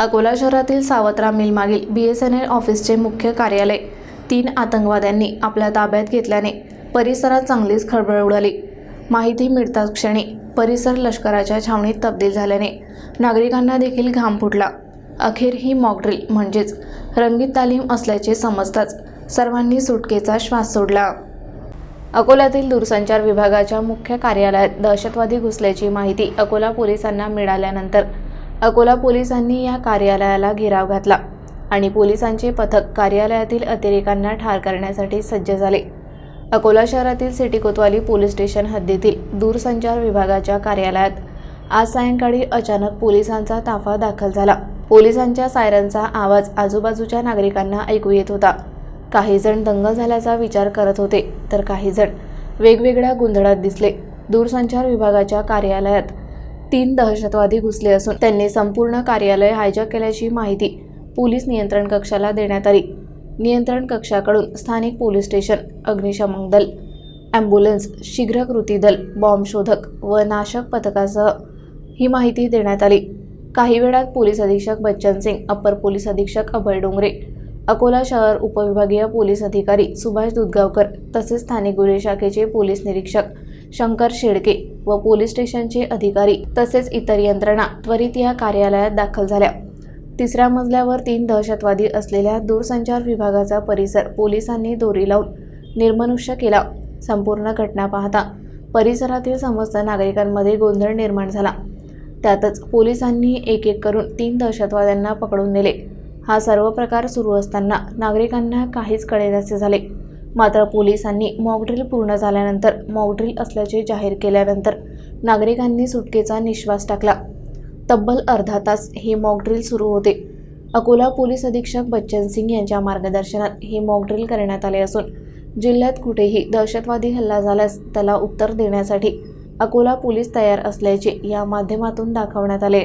अकोला शहरातील सावत्रा मिलमागील बी एस एन एल ऑफिसचे मुख्य कार्यालय. तीन आतंकवाद्यांनी आपल्या ताब्यात घेतल्याने परिसरात चांगलीच खळबळ उडाली. माहिती मिळताच क्षणी परिसर लष्कराच्या छावणीत तब्दील झाल्याने नागरिकांना देखील घाम फुटला. अखेर ही मॉकड्रिल म्हणजेच रंगीत तालीम असल्याचे समजताच सर्वांनी सुटकेचा श्वास सोडला. अकोल्यातील दूरसंचार विभागाच्या मुख्य कार्यालयात दहशतवादी घुसल्याची माहिती अकोला पोलिसांना मिळाल्यानंतर अकोला पोलिसांनी या कार्यालयाला घेराव घातला आणि पोलिसांचे पथक कार्यालयातील अतिरेकांना ठार करण्यासाठी सज्ज झाले. अकोला शहरातील सिटी कोतवाली पोलीस स्टेशन हद्दीतील दूरसंचार विभागाच्या कार्यालयात आज सायंकाळी अचानक पोलिसांचा ताफा दाखल झाला. पोलिसांच्या सायरनचा आवाज आजूबाजूच्या नागरिकांना ऐकू येत होता. काही जण दंग झाल्याचा विचार करत होते तर काही जण वेगवेगळ्या गोंधळात दिसले. दूरसंचार विभागाच्या कार्यालयात तीन दहशतवादी घुसले असून त्यांनी संपूर्ण कार्यालय हायजॅक केल्याची माहिती पोलीस नियंत्रण कक्षाला देण्यात आली. नियंत्रण कक्षाकडून स्थानिक पोलीस स्टेशन अग्निशमन दल ॲम्ब्युलन्स शीघ्र कृती दल बॉम्ब शोधक व नाशक पथकासह ही माहिती देण्यात आली. काही वेळात पोलीस अधीक्षक बच्चन सिंग अप्पर पोलीस अधीक्षक अभय डोंगरे अकोला शहर उपविभागीय पोलीस अधिकारी सुभाष दुधगावकर तसेच स्थानिक गुन्हे शाखेचे पोलीस निरीक्षक शंकर शेडके व पोलीस स्टेशनचे अधिकारी तसेच इतर यंत्रणा त्वरित या कार्यालयात दाखल झाल्या. तिसऱ्या मजल्यावर तीन दहशतवादी असलेल्या दूरसंचार विभागाचा परिसर पोलिसांनी दोरी लावून निर्मनुष्य केला. संपूर्ण घटना पाहता परिसरातील समस्त नागरिकांमध्ये गोंधळ निर्माण झाला. त्यातच पोलिसांनी एक एक करून तीन दहशतवाद्यांना पकडून नेले. हा सर्व प्रकार सुरू असताना नागरिकांना काहीच कळेनासे झाले. मात्र पोलिसांनी मॉकड्रिल पूर्ण झाल्यानंतर मॉकड्रिल असल्याचे जाहीर केल्यानंतर नागरिकांनी सुटकेचा निश्वास टाकला. तब्बल अर्धा तास हे मॉकड्रिल सुरू होते. अकोला पोलीस अधीक्षक बच्चन सिंग यांच्या मार्गदर्शनात हे मॉकड्रिल करण्यात आले असून जिल्ह्यात कुठेही दहशतवादी हल्ला झाल्यास त्याला उत्तर देण्यासाठी अकोला पोलीस तयार असल्याचे या माध्यमातून दाखवण्यात आले.